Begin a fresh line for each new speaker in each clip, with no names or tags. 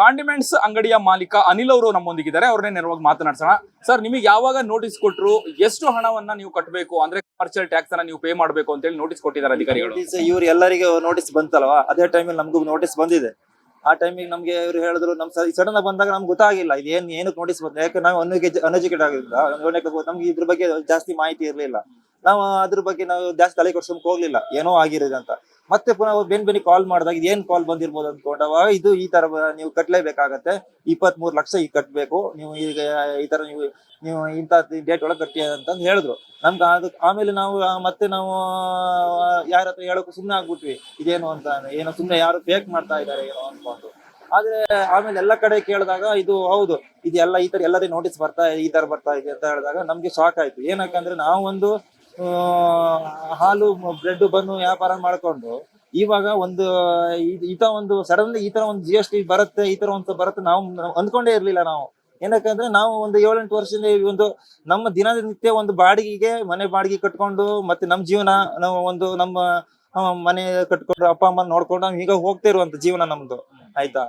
Condiments ಅಂಗಡಿಯ ಮಾಲೀಕ ಅನಿಲ್ ಅವರು ನಮ್ಮೊಂದಿಗಿದ್ದಾರೆ. ಅವ್ರನ್ನೇ ನೇರವಾಗಿ ಮಾತನಾಡ್ಸೋಣ. ಸರ್, ನಿಮಗೆ ಯಾವಾಗ ನೋಟಿಸ್ ಕೊಟ್ಟರು ಎಷ್ಟು ಹಣವನ್ನ ನೀವು ಕಟ್ಟಬೇಕು ಅಂದ್ರೆ ಕಮರ್ಷಿಯಲ್ ಟ್ಯಾಕ್ಸ್ ಅನ್ನ ನೀವು ಪೇ ಮಾಡಬೇಕು ಅಂತ ಹೇಳಿ ನೋಟಿಸ್ ಕೊಟ್ಟಿದ್ದಾರೆ ಅಧಿಕಾರಿಗಳು.
ಇವ್ರು ಎಲ್ಲರಿಗೂ ನೋಟಿಸ್ ಬಂತಲ್ವಾ? ಅದೇ ಟೈಮಲ್ಲಿ ನಮಗೂ ನೋಟಿಸ್ ಬಂದಿದೆ. ಆ ಟೈಮಿಗೆ ನಮ್ಗೆ ಇವ್ರು ಹೇಳಿದ್ರು, ನಮ್ ಸಡನ್ ಬಂದಾಗ ನಮ್ಗೆ ಗೊತ್ತಾಗಿಲ್ಲ. ಇದು ಏನ್, ಏನಕ್ಕೆ ನೋಟಿಸ್ ಬಂತು? ಯಾಕೆ ನಾವು ಅನ್ಎಜುಕೇಟ್ ಆಗಿದ್ದ ನಮ್ಗೆ ಇದ್ರ ಬಗ್ಗೆ ಜಾಸ್ತಿ ಮಾಹಿತಿ ಇರಲಿಲ್ಲ. ನಾವು ಅದ್ರ ಬಗ್ಗೆ ನಾವು ಜಾಸ್ತಿ ತಲೆ ಕೊಡ್ಸೋಕ್ ಹೋಗ್ಲಿಲ್ಲ. ಏನೋ ಆಗಿರೋದು ಮತ್ತೆ ಪುನಃ ಬೆನ್ ಬೆನಿ ಕಾಲ್ ಮಾಡಿದಾಗ ಏನ್ ಕಾಲ್ ಬಂದಿರ್ಬೋದು ಅನ್ಕೊಂಡವಾಗ ಇದು ಈ ತರ ನೀವು ಕಟ್ಲೇಬೇಕಾಗತ್ತೆ. ಇಪ್ಪತ್ತ್ ಮೂರು ಲಕ್ಷ ಈಗ ಕಟ್ಬೇಕು. ನೀವು ಈಗ ಈ ತರ ನೀವು ನೀವು ಇಂತ ಡೇಟ್ ಒಳಗೆ ಕಟ್ಟಿ ಅಂತ ಹೇಳಿದ್ರು. ನಮ್ಗೆ ಅದು ಆಮೇಲೆ ನಾವು ಮತ್ತೆ ನಾವು ಯಾರ ಹತ್ರ ಹೇಳೋಕೆ ಸುಮ್ಮನೆ ಆಗ್ಬಿಟ್ವಿ. ಇದೇನು ಅಂತ ಏನೋ ಸುಮ್ಮನೆ ಯಾರು ಫೇಕ್ ಮಾಡ್ತಾ ಇದ್ದಾರೆ ಏನೋ ಅನ್ಕೊಂಡು. ಆದ್ರೆ ಆಮೇಲೆ ಎಲ್ಲ ಕಡೆ ಕೇಳಿದಾಗ ಇದು ಹೌದು, ಇದೆಲ್ಲ ಈ ತರ ಎಲ್ಲದೇ ನೋಟಿಸ್ ಬರ್ತಾ, ಈ ತರ ಬರ್ತಾ ಇದೆ ಅಂತ ಹೇಳಿದಾಗ ನಮ್ಗೆ ಶಾಕ್ ಆಯ್ತು. ಏನಕ್ಕಂದ್ರೆ ಒಂದು ಹಾಲು, ಬ್ರೆಡ್ ಬನ್ನು ವ್ಯಾಪಾರ ಮಾಡ್ಕೊಂಡು ಇವಾಗ ಒಂದು ಈತ ಒಂದು ಸಡನ್ಲಿ ಈ ತರ ಒಂದು ಜಿ ಎಸ್ ಟಿ ಬರುತ್ತೆ, ಈ ತರ ಒಂದು ಬರುತ್ತೆ, ನಾವು ಅಂದ್ಕೊಂಡೇ ಇರ್ಲಿಲ್ಲ ನಾವು. ಏನಕ್ಕಂದ್ರೆ ನಾವು ಒಂದು ಏಳೆಂಟು ವರ್ಷದಿಂದ ಒಂದು ನಮ್ಮ ದಿನನಿತ್ಯ ಒಂದು ಬಾಡಿಗೆಗೆ ಮನೆ ಬಾಡಿಗೆ ಕಟ್ಕೊಂಡು ಮತ್ತೆ ನಮ್ಮ ಜೀವನ, ನಾವು ಒಂದು ನಮ್ಮ ಮನೆ ಕಟ್ಕೊಂಡು ಅಪ್ಪ ಅಮ್ಮ ನೋಡ್ಕೊಂಡು ಈಗ ಹೋಗ್ತಾ ಇರುವಂತ ಜೀವನ ನಮ್ದು. ಆಯ್ತಾ?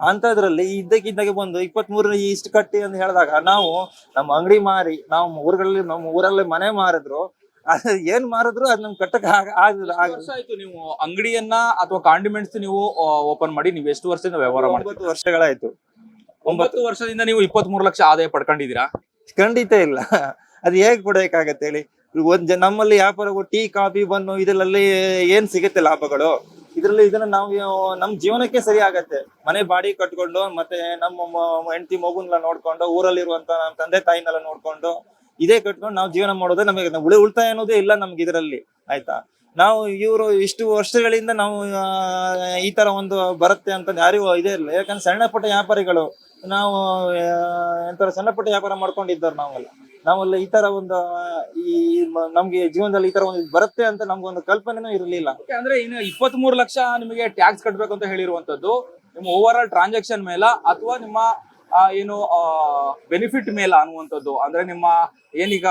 ಅಂತದ್ರಲ್ಲಿ ಇದ್ದಕ್ಕಿದ್ದಾಗೆ ಬಂದು ಇಪ್ಪತ್ತ್ ಮೂರು ಇಷ್ಟು ಕಟ್ಟಿ ಅಂತ ಹೇಳಿದಾಗ ನಾವು ನಮ್ಮ ಅಂಗಡಿ ಮಾರಿ ನಾವು ಊರುಗಳಲ್ಲಿ ನಮ್ಮ ಊರಲ್ಲಿ ಮನೆ ಮಾರಿದ್ರು. ಅದು ಏನ್ ಮಾರಿದ್ರು ಅದ್ ನಮ್ಗೆ ಕಟ್ಟಕ್ ಆಗ- ಆಗಿಲ್ಲ
ವರ್ಷ ಆಯ್ತು ನೀವು ಅಂಗಡಿಯನ್ನ ಅಥವಾ ಕಾಂಡಿಮೆಂಟ್ಸ್ ನೀವು ಓಪನ್ ಮಾಡಿ ನೀವು ಎಷ್ಟು ವರ್ಷದಿಂದ ವ್ಯವಹಾರ ಮಾಡಿ
ಒಂಬತ್ತು ವರ್ಷಗಳಾಯ್ತು.
ಒಂಬತ್ತು ವರ್ಷದಿಂದ ನೀವು ಇಪ್ಪತ್ತ್ ಮೂರು ಲಕ್ಷ ಆದಾಯ ಪಡ್ಕೊಂಡಿದ್ದೀರಾ?
ಖಂಡಿತ ಇಲ್ಲ. ಅದು ಹೇಗ್ ಕೊಡಬೇಕಾಗತ್ತೆ ಹೇಳಿ. ಒಂದ್ ನಮ್ಮಲ್ಲಿ ವ್ಯಾಪಾರ ಟೀ ಕಾಫಿ ಬನ್ನು ಇದರಲ್ಲಿ ಏನ್ ಸಿಗುತ್ತೆ ಲಾಭಗಳು? ಇದ್ರಲ್ಲಿ ಇದನ್ನ ನಾವು, ನಮ್ ಜೀವನಕ್ಕೆ ಸರಿ ಆಗತ್ತೆ. ಮನೆ ಬಾಡಿ ಕಟ್ಕೊಂಡು, ಮತ್ತೆ ನಮ್ಮ ಹೆಂಡತಿ ಮಗುನೆಲ್ಲ ನೋಡ್ಕೊಂಡು, ಊರಲ್ಲಿರುವಂತ ನಮ್ಮ ತಂದೆ ತಾಯಿನೆಲ್ಲ ನೋಡ್ಕೊಂಡು, ಇದೇ ಕಟ್ಕೊಂಡು ನಾವು ಜೀವನ ಮಾಡೋದೇ ನಮಗೆ ಉಳಿ ಉಳಿತಾಯ ಅನ್ನೋದೇ ಇಲ್ಲ ನಮ್ಗೆ ಇದರಲ್ಲಿ, ಆಯ್ತಾ? ನಾವು ಇವರು ಇಷ್ಟು ವರ್ಷಗಳಿಂದ ನಾವು ಈ ತರ ಒಂದು ಬರುತ್ತೆ ಅಂತ ಯಾರಿಗೂ ಇದೇ ಇಲ್ಲ. ಯಾಕಂದ್ರೆ ಸಣ್ಣ ಪುಟ್ಟ ವ್ಯಾಪಾರಿಗಳು, ನಾವು ಎಂತರ ಸಣ್ಣ ಪುಟ್ಟ ವ್ಯಾಪಾರ ಮಾಡ್ಕೊಂಡಿದ್ದಾರೆ ನಾವೆಲ್ಲ. ನಾವೆಲ್ಲ ಈ ತರ ಒಂದು, ಈ ನಮ್ಗೆ ಜೀವನದಲ್ಲಿ ಈ ತರ ಒಂದು ಬರುತ್ತೆ ಅಂತ ನಮ್ಗೊಂದು ಕಲ್ಪನೆನೂ ಇರಲಿಲ್ಲ.
ಅಂದ್ರೆ ಇನ್ನು ಇಪ್ಪತ್ತ್ ಮೂರು ಲಕ್ಷ ನಿಮಗೆ ಟ್ಯಾಕ್ಸ್ ಕಟ್ಬೇಕು ಅಂತ ಹೇಳಿರುವಂತದ್ದು, ನಿಮ್ಮ ಓವರ್ ಆಲ್ ಟ್ರಾನ್ಸಾಕ್ಷನ್ ಮೇಲ ಅಥವಾ ನಿಮ್ಮ ಏನು ಬೆನಿಫಿಟ್ ಮೇಲ ಅನ್ನುವಂಥದ್ದು. ಅಂದ್ರೆ ನಿಮ್ಮ ಏನೀಗ,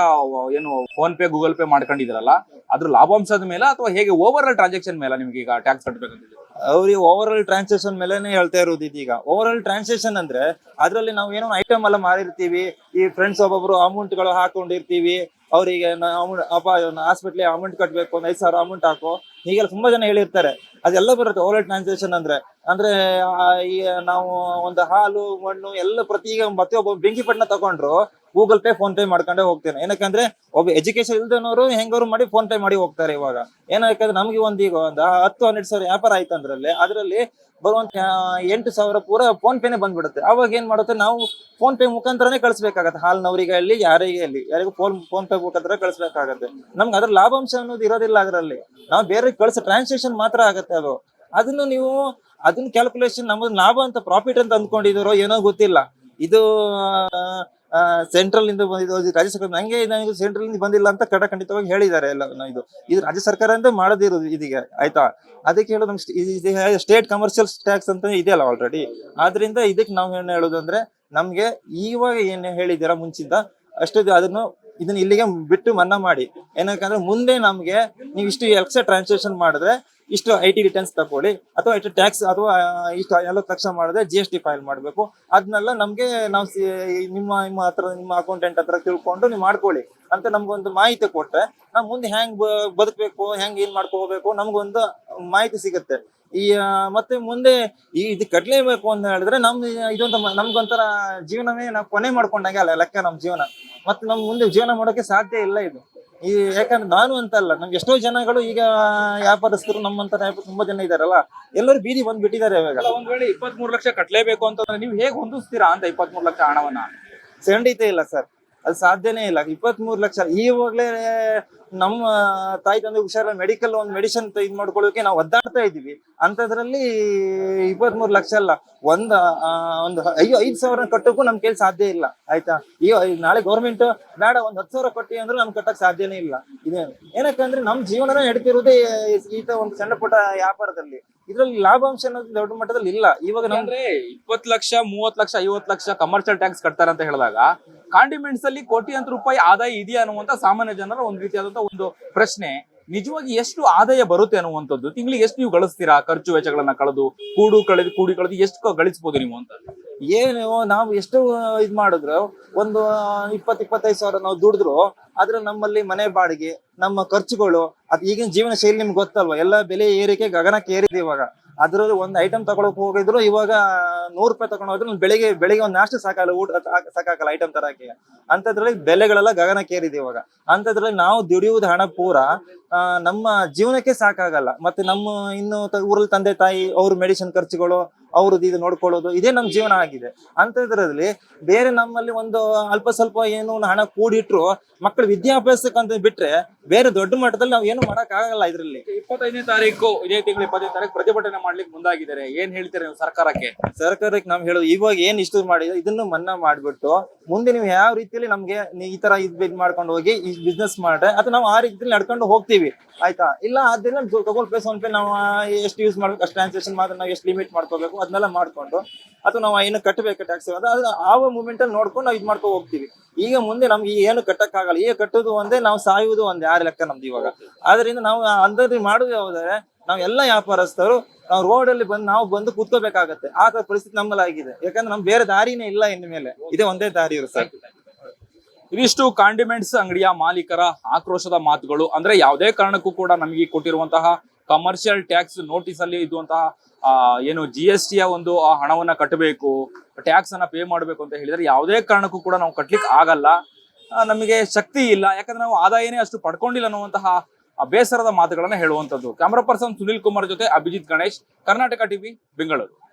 ಏನು ಫೋನ್ ಪೇ ಗೂಗಲ್ ಪೇ ಮಾಡ್ಕೊಂಡಿದ್ರಲ್ಲ, ಅದ್ರ ಲಾಭಾಂಶದ ಮೇಲೆ ಅಥವಾ ಹೇಗೆ ಓವರ್ ಆಲ್ ಟ್ರಾನ್ಸಾಕ್ಷನ್ ಮೇಲೆ ನಿಮ್ಗೆ ಈಗ ಟ್ಯಾಕ್ಸ್ ಕಟ್ಟಬೇಕಂತ
ಅವ್ರಿಗೆ ಓವರ್ ಆಲ್ ಟ್ರಾನ್ಸಾಕ್ಷನ್ ಮೇಲೆನೆ ಹೇಳ್ತಾ ಇರೋದು ಇದೀಗ. ಓವರ್ ಆಲ್ ಟ್ರಾನ್ಸಾಕ್ಷನ್ ಅಂದ್ರೆ ಅದ್ರಲ್ಲಿ ನಾವು ಏನೋ ಐಟಮ್ ಎಲ್ಲ ಮಾರಿರ್ತೀವಿ. ಈ ಫ್ರೆಂಡ್ಸ್ ಒಬ್ಬೊಬ್ರು ಅಮೌಂಟ್ಗಳು ಹಾಕೊಂಡಿರ್ತೀವಿ. ಅವರಿಗೆ ಅಮೌಂಟ್ ಅಪ್ಪ ಹಾಸ್ಪಿಟ್ಲಿ ಅಮೌಂಟ್ ಕಟ್ಬೇಕು, ಒಂದ್ ಐದ್ ಸಾವಿರ ಅಮೌಂಟ್ ಹಾಕು. ಹೀಗೆಲ್ಲ ತುಂಬಾ ಜನ ಹೇಳಿರ್ತಾರೆ, ಅದೆಲ್ಲ ಬರುತ್ತೆ ಓವರ್ ಟ್ರಾನ್ಸ್ಲೇಷನ್ ಅಂದ್ರೆ. ಅಂದ್ರೆ ಈ, ನಾವು ಒಂದು ಹಾಲು, ಮಣ್ಣು ಎಲ್ಲ ಪ್ರತಿ ಈಗ ಮತ್ತೆ ಒಬ್ಬ ಬೆಂಕಿ ಪಟ್ಟಣ ತಗೊಂಡ್ರು ಗೂಗಲ್ ಪೇ ಫೋನ್ ಪೇ ಮಾಡ್ಕೊಂಡೆ ಹೋಗ್ತೇನೆ. ಏನಕ್ಕಂದ್ರೆ, ಒಬ್ಬ ಎಜುಕೇಶನ್ ಇಲ್ದನವರು ಹೆಂಗವ್ರು ಮಾಡಿ ಫೋನ್ ಪೇ ಮಾಡಿ ಹೋಗ್ತಾರೆ ಇವಾಗ. ಏನಕ್ಕಂದ್ರೆ, ನಮ್ಗೆ ಒಂದ್ ಈಗ ಒಂದು ಹತ್ತು, ಹನ್ನೆರಡು ಸಾವಿರ ವ್ಯಾಪಾರ ಆಯ್ತು ಅಂದ್ರಲ್ಲಿ. ಅದರಲ್ಲಿ ಬರುವಂತ ಎಂಟು ಸಾವಿರ ಪೂರ ಫೋನ್ ಪೇನೆ ಬಂದ್ಬಿಡುತ್ತೆ. ಅವಾಗ ಏನ್ ಮಾಡುತ್ತೆ, ನಾವು ಫೋನ್ ಪೇ ಮುಖಾಂತರನೇ ಕಳಿಸ್ಬೇಕಾಗತ್ತೆ. ಹಾಲ್ನವರಿಗೆ ಅಲ್ಲಿ, ಯಾರಿಗೆ ಅಲ್ಲಿ. ಯಾರಿಗೂ ಫೋನ್ ಫೋನ್ ಪೇ ಮುಖಾಂತರ ಕಳಿಸ್ಬೇಕಾಗತ್ತೆ. ನಮ್ಗೆ ಅದ್ರ ಲಾಭಾಂಶ ಅನ್ನೋದು ಇರೋದಿಲ್ಲ ಅದರಲ್ಲಿ. ನಾವು ಬೇರೆ ಕಳ್ಸೋ ಟ್ರಾನ್ಸಾಕ್ಷನ್ ಮಾತ್ರ ಆಗತ್ತೆ ಅದು. ಅದನ್ನು ನೀವು ಅದನ್ನ ಕ್ಯಾಲ್ಕುಲೇಷನ್ ನಮ್ಮದು ಲಾಭ ಅಂತ ಪ್ರಾಫಿಟ್ ಅಂತ ಅಂದ್ಕೊಂಡಿದ್ದೀರೋ ಏನೋ ಗೊತ್ತಿಲ್ಲ. ಇದು ಸೆಂಟ್ರಲ್ ಇಂದ ಬಂದಿದ್ದು ರಾಜ್ಯ ಸರ್ಕಾರ ನಂಗೆ ನನಗೆ ಸೆಂಟ್ರಲ್ ಇಂದ ಬಂದಿಲ್ಲ ಅಂತ ಕಡ ಖಂಡಿತವಾಗಿ ಹೇಳಿದ್ದಾರೆ ಎಲ್ಲ ಇದು. ಇದು ರಾಜ್ಯ ಸರ್ಕಾರ ಅಂತ ಮಾಡೋದಿರೋದು ಇದೀಗ, ಆಯ್ತಾ? ಅದಕ್ಕೆ ಹೇಳೋದು ನಮ್ಗೆ ಸ್ಟೇಟ್ ಕಮರ್ಷಿಯಲ್ ಟ್ಯಾಕ್ಸ್ ಅಂತ ಇದೆ ಅಲ್ಲ ಆಲ್ರೆಡಿ ಆದ್ರಿಂದ ಇದಕ್ಕೆ ನಾವು ಏನು ಹೇಳೋದು ಅಂದ್ರೆ ನಮ್ಗೆ ಇವಾಗ ಏನ್ ಹೇಳಿದ್ದೀರಾ ಮುಂಚಿಂದ ಅಷ್ಟು ಅದನ್ನು ಇದನ್ನ ಇಲ್ಲಿಗೆ ಬಿಟ್ಟು ಮನ್ನಾ ಮಾಡಿ. ಏನಕ್ಕಂದ್ರೆ ಮುಂದೆ ನಮ್ಗೆ ನೀವು ಇಷ್ಟು ಎಲ್ಕ್ಸ ಟ್ರಾನ್ಸಾಕ್ಷನ್ ಮಾಡಿದ್ರೆ ಇಷ್ಟು ಐ ಟಿ ರಿಟರ್ನ್ಸ್ ತಗೊಳ್ಳಿ, ಅಥವಾ ಇಷ್ಟು ಟ್ಯಾಕ್ಸ್ ಅಥವಾ ಇಷ್ಟು ಎಲ್ಲ ತಕ್ಷಣ ಮಾಡಿದ್ರೆ ಜಿ ಎಸ್ ಟಿ ಫೈಲ್ ಮಾಡಬೇಕು. ಅದನ್ನೆಲ್ಲ ನಮ್ಗೆ ನಾವು ನಿಮ್ಮ ನಿಮ್ಮ ಹತ್ರ, ನಿಮ್ಮ ಅಕೌಂಟೆಂಟ್ ಹತ್ರ ತಿಳ್ಕೊಂಡು ನೀವು ಮಾಡ್ಕೊಳ್ಳಿ. ಅಂತ ನಮ್ಗೊಂದು ಮಾಹಿತಿ ಕೊಟ್ರೆ ನಾವು ಮುಂದೆ ಹೆಂಗ್ ಬದುಕಬೇಕು ಬದುಕ್ಬೇಕು ಹೆಂಗ್ ಏನ್ ಮಾಡ್ಕೋಬೇಕು ನಮ್ಗೊಂದು ಮಾಹಿತಿ ಸಿಗುತ್ತೆ. ಈ ಮತ್ತೆ ಮುಂದೆ ಈ ಇದು ಕಟ್ಲೇಬೇಕು ಅಂತ ಹೇಳಿದ್ರೆ ನಮ್ ಇದೊಂದು ಮ- ನಮ್ಗೊಂಥರ ಜೀವನವೇ ನಾವು ಕೊನೆ ಮಾಡ್ಕೊಂಡಂಗೆ ಅಲ್ಲ ಲೆಕ್ಕ ನಮ್ ಜೀವನ. ಮತ್ತೆ ನಮ್ ಮುಂದೆ ಜೀವನ ಮಾಡೋಕೆ ಸಾಧ್ಯ ಇಲ್ಲ ಇದು. ಈ ಯಾಕಂದ್ರೆ ನಾನು ಅಂತಲ್ಲ ನಮ್ಗೆ ಎಷ್ಟೋ ಜನಗಳು ಈಗ ವ್ಯಾಪಾರಸ್ಥರು ನಮ್ಮಂತ ತುಂಬಾ ಜನ ಇದಾರಲ್ಲ ಎಲ್ಲರೂ ಬೀದಿ ಬಂದ್ ಬಿಟ್ಟಿದ್ದಾರೆ ಇವಾಗ.
ಅಲ್ಲ, ಒಂದ್ ವೇಳೆ ಇಪ್ಪತ್ತ್ ಮೂರು ಲಕ್ಷ ಕಟ್ಲೇಬೇಕು ಅಂತಂದ್ರೆ ನೀವು ಹೇಗೆ ಹೊಂದಿಸ್ತೀರಾ ಅಂತ ಇಪ್ಪತ್ತ್ ಮೂರು ಲಕ್ಷ ಹಣವನ್ನ?
ಖಂಡಿತ ಇಲ್ಲ ಸರ್. ಅದು ಸಾಧ್ಯನೇ ಇಲ್ಲ. ಇಪ್ಪತ್ತ್ ಮೂರು ಲಕ್ಷ. ಈವಾಗಲೇ ನಮ್ಮ ತಾಯಿ ತಂದೆ ಹುಷಾರ ಮೆಡಿಕಲ್ ಒಂದು ಮೆಡಿಸಿನ್ ಇದು ಮಾಡ್ಕೊಳ್ಳೋಕೆ ನಾವು ಒದ್ದಾಡ್ತಾ ಇದೀವಿ ಅಂತದ್ರಲ್ಲಿ ಇಪ್ಪತ್ತ್ ಮೂರು ಲಕ್ಷ ಅಲ್ಲ. ಒಂದ್ ಒಂದು ಐದು ಐದ್ ಸಾವಿರ ಕಟ್ಟೋಕ್ಕೂ ನಮ್ ಕೇಳಿ ಸಾಧ್ಯ ಇಲ್ಲ. ಆಯ್ತಾ? ಈ ನಾಳೆ ಗೌರ್ಮೆಂಟ್ ಬೇಡ, ಒಂದ್ ಹತ್ತು ಸಾವಿರ ಕೊಟ್ಟಿ ಅಂದ್ರೆ ನಮ್ ಕಟ್ಟಕ್ ಸಾಧ್ಯನೇ ಇಲ್ಲ. ಇದೆ ಏನಕ್ಕಂದ್ರೆ ನಮ್ ಜೀವನನೇ ನಡೀತಿರೋದೇ ಈತ ಒಂದು ಸಣ್ಣ ಪುಟ್ಟ ವ್ಯಾಪಾರದಲ್ಲಿ. ಇದ್ರಲ್ಲಿ ಲಾಭಾಂಶ ಅನ್ನೋದು ದೊಡ್ಡ ಮಟ್ಟದಲ್ಲಿ ಇಲ್ಲ. ಇವಾಗ
ಅಂದ್ರೆ ಇಪ್ಪತ್ ಲಕ್ಷ ಮೂವತ್ ಲಕ್ಷ ಐವತ್ ಲಕ್ಷ ಕಮರ್ಷಿಯಲ್ ಟ್ಯಾಕ್ಸ್ ಕಟ್ತಾರೆ ಅಂತ ಹೇಳಿದಾಗ ಕಾಂಡಿಮೆಂಟ್ಸ್ ಅಲ್ಲಿ ಕೋಟಿ ಅಂತ ರೂಪಾಯಿ ಆದಾಯ ಇದೆಯಾ ಅನ್ನುವಂತ ಸಾಮಾನ್ಯ ಜನರ ಒಂದು ರೀತಿಯಾದಂತ ಒಂದು ಪ್ರಶ್ನೆ. ನಿಜವಾಗಿ ಎಷ್ಟು ಆದಾಯ ಬರುತ್ತೆ ಅನ್ನುವಂಥದ್ದು ತಿಂಗಳಿಗೆ ಎಷ್ಟು ನೀವು ಗಳಿಸ್ತೀರಾ? ಖರ್ಚು ವೆಚ್ಚಗಳನ್ನ ಕಳೆದು ಕೂಡು ಕಳೆದು ಕೂಡಿ ಕಳೆದು ಎಷ್ಟು ಗಳಿಸಬಹುದು ನೀವು ಅಂತ?
ಏನು ನಾವು ಎಷ್ಟು ಇದು ಮಾಡಿದ್ರು ಒಂದು ಇಪ್ಪತ್ ಇಪ್ಪತ್ತೈದು ಸಾವಿರ ನಾವು ದುಡಿದ್ರು ಆದ್ರೆ ನಮ್ಮಲ್ಲಿ ಮನೆ ಬಾಡಿಗೆ, ನಮ್ಮ ಖರ್ಚುಗಳು, ಅದ್ ಈಗಿನ ಜೀವನ ಶೈಲಿ ನಿಮ್ಗೆ ಗೊತ್ತಲ್ವಾ? ಎಲ್ಲ ಬೆಲೆ ಏರಿಕೆ, ಗಗನಕ್ಕೆ ಏರಿದೆ ಇವಾಗ. ಅದ್ರಲ್ಲಿ ಒಂದ್ ಐಟಮ್ ತಗೊಳಕ್ ಹೋಗಿದ್ರು, ಇವಾಗ ನೂರು ರೂಪಾಯಿ ತಗೊಂಡ್ ಹೋದ್ರು ಬೆಳಿಗ್ಗೆ ಬೆಳಿಗ್ಗೆ ಒಂದ್ ನಾಷ್ಟ ಸಾಕಲ್ಲ, ಊಟ ಸಾಕ್- ಸಾಕಾಗಲ್ಲ ಐಟಮ್ ತರಕ್ಕೆ. ಅಂತದ್ರಲ್ಲಿ ಬೆಲೆಗಳೆಲ್ಲ ಗಗನಕ್ಕೆ ಏರಿದೆ ಇವಾಗ. ಅಂತದ್ರಲ್ಲಿ ನಾವು ದುಡಿಯುವುದು ಹಣ ಪೂರ ನಮ್ಮ ಜೀವನಕ್ಕೆ ಸಾಕಾಗಲ್ಲ. ಮತ್ತೆ ನಮ್ಮ ಇನ್ನು ಊರಲ್ಲಿ ತಂದೆ ತಾಯಿ ಅವ್ರ ಮೆಡಿಸಿನ್ ಖರ್ಚುಗಳು ಅವ್ರದ್ದು ಇದು ನೋಡ್ಕೊಳ್ಳೋದು ಇದೇ ನಮ್ ಜೀವನ ಆಗಿದೆ. ಅಂತ ಅಂತದ್ರಲ್ಲಿ ಬೇರೆ ನಮ್ಮಲ್ಲಿ ಒಂದು ಅಲ್ಪ ಸ್ವಲ್ಪ ಏನು ಹಣ ಕೂಡಿಟ್ರು ಮಕ್ಕಳ ವಿದ್ಯಾಭ್ಯಾಸಕ್ಕಂತ ಬಿಟ್ರೆ ಬೇರೆ ದೊಡ್ಡ ಮಟ್ಟದಲ್ಲಿ ನಾವು ಏನು ಮಾಡಕ್ ಆಗಲ್ಲ ಇದ್ರಲ್ಲಿ
ಇಪ್ಪತ್ತೈದನೇ ತಾರೀಕು ಇದೇ ತಿಂಗಳ ಇಪ್ಪತ್ತೈದು ತಾರೀಕು ಪ್ರತಿಭಟನೆ ಮಾಡ್ಲಿಕ್ಕೆ ಮುಂದಾಗಿದ್ದಾರೆ. ಏನ್ ಹೇಳ್ತೀರಿ ನೀವು ಸರ್ಕಾರಕ್ಕೆ?
ಸರ್ಕಾರಕ್ಕೆ ನಾವು ಹೇಳೋದು ಇವಾಗ ಏನ್ ಇಷ್ಟು ಮಾಡಿದ್ರೆ ಇದನ್ನು ಮನ್ನಾ ಮಾಡ್ಬಿಟ್ಟು ಮುಂದೆ ನೀವು ಯಾವ ರೀತಿಯಲ್ಲಿ ನಮ್ಗೆ ಈ ತರ ಇದ್ ಇದ್ ಮಾಡ್ಕೊಂಡು ಹೋಗಿ ಈ ಬಿಸ್ನೆಸ್ ಮಾಡ್ರೆ ಅಥವಾ ನಾವು ಆ ರೀತಿಯಲ್ಲಿ ನಡ್ಕೊಂಡು ಹೋಗ್ತೀವಿ. ಆಯ್ತಾ? ಇಲ್ಲ ಅದನ್ನ ಗೂಗಲ್ ಪೇ ಫೋನ್ ಪೇ ನಾವು ಎಷ್ಟು ಯೂಸ್ ಮಾಡ್ಬೇಕು, ಅಷ್ಟು ಟ್ರಾನ್ಸಾಕ್ಷನ್ ಮಾತ್ರ ನಾವು ಎಷ್ಟು ಲಿಮಿಟ್ ಮಾಡ್ಕೋಬೇಕು ಅದನ್ನೆಲ್ಲ ಮಾಡ್ಕೊಂಡು, ಅಥವಾ ನಾವು ಏನು ಕಟ್ಟಬೇಕು ಟ್ಯಾಕ್ಸ್ ಅದು ಆ ಮೂಮೆಂಟ್ ಅಲ್ಲಿ ನೋಡ್ಕೊಂಡು ನಾವು ಇದು ಮಾಡ್ಕೊಂಡು ಹೋಗ್ತೀವಿ. ಈಗ ಮುಂದೆ ನಮ್ಗೆ ಏನು ಕಟ್ಟಕ್ಕಾಗಲ್ಲ. ಈಗ ಕಟ್ಟೋದು ಒಂದೇ, ನಾವು ಸಾಯುವುದು ಒಂದೇ, ಯಾರ ಲೆಕ್ಕ ನಮ್ದು ಇವಾಗ. ಆದ್ರಿಂದ ನಾವು ಅಂದರಿ ಮಾಡುದು ಯಾವ್ದಾದ್ರೆ, ನಾವ್ ಎಲ್ಲ ವ್ಯಾಪಾರಸ್ಥರು ನಾವು ರೋಡ್ ಅಲ್ಲಿ ಬಂದು, ನಾವು ಬಂದು ಕೂತ್ಕೋಬೇಕಾಗತ್ತೆ. ಆ ಪರಿಸ್ಥಿತಿ ನಮ್ಮಲ್ಲಿ ಆಗಿದೆ. ಯಾಕಂದ್ರೆ ನಮ್ ಬೇರೆ ದಾರಿನೇ ಇಲ್ಲ ಇನ್ನು ಮೇಲೆ. ಇದೇ ಒಂದೇ ದಾರಿ ಇರುತ್ತೆ.
ಇದಿಷ್ಟು ಕಾಂಡಿಮೆಂಟ್ಸ್ ಅಂಗಡಿಯ ಮಾಲೀಕರ ಆಕ್ರೋಶದ ಮಾತುಗಳು. ಅಂದ್ರೆ ಯಾವುದೇ ಕಾರಣಕ್ಕೂ ಕೂಡ ನಮಗೆ ಕೊಟ್ಟಿರುವಂತಹ ಕಮರ್ಷಿಯಲ್ ಟ್ಯಾಕ್ಸ್ ನೋಟಿಸ್ ಅಲ್ಲಿ ಇದ್ದಂತಹ ಆ, ಏನು ಜಿ ಎಸ್ ಟಿಯ ಒಂದು ಹಣವನ್ನ ಕಟ್ಟಬೇಕು ಟ್ಯಾಕ್ಸ್ ಅನ್ನ ಪೇ ಮಾಡಬೇಕು ಅಂತ ಹೇಳಿದ್ರೆ ಯಾವುದೇ ಕಾರಣಕ್ಕೂ ಕೂಡ ನಾವು ಕಟ್ಲಿಕ್ಕೆ ಆಗಲ್ಲ. ನಮಗೆ ಶಕ್ತಿ ಇಲ್ಲ. ಯಾಕಂದ್ರೆ ನಾವು ಆದಾಯನೇ ಅಷ್ಟು ಪಡ್ಕೊಂಡಿಲ್ಲ ಅನ್ನುವಂತಹ ಬೇಸರದ ಮಾತುಗಳನ್ನ ಹೇಳುವಂತದ್ದು ಕ್ಯಾಮರಾ ಪರ್ಸನ್ ಸುನಿಲ್ ಕುಮಾರ್ ಜೊತೆ ಅಭಿಜಿತ್ ಗಣೇಶ್ ಕರ್ನಾಟಕ ಟಿವಿ ಬೆಂಗಳೂರು.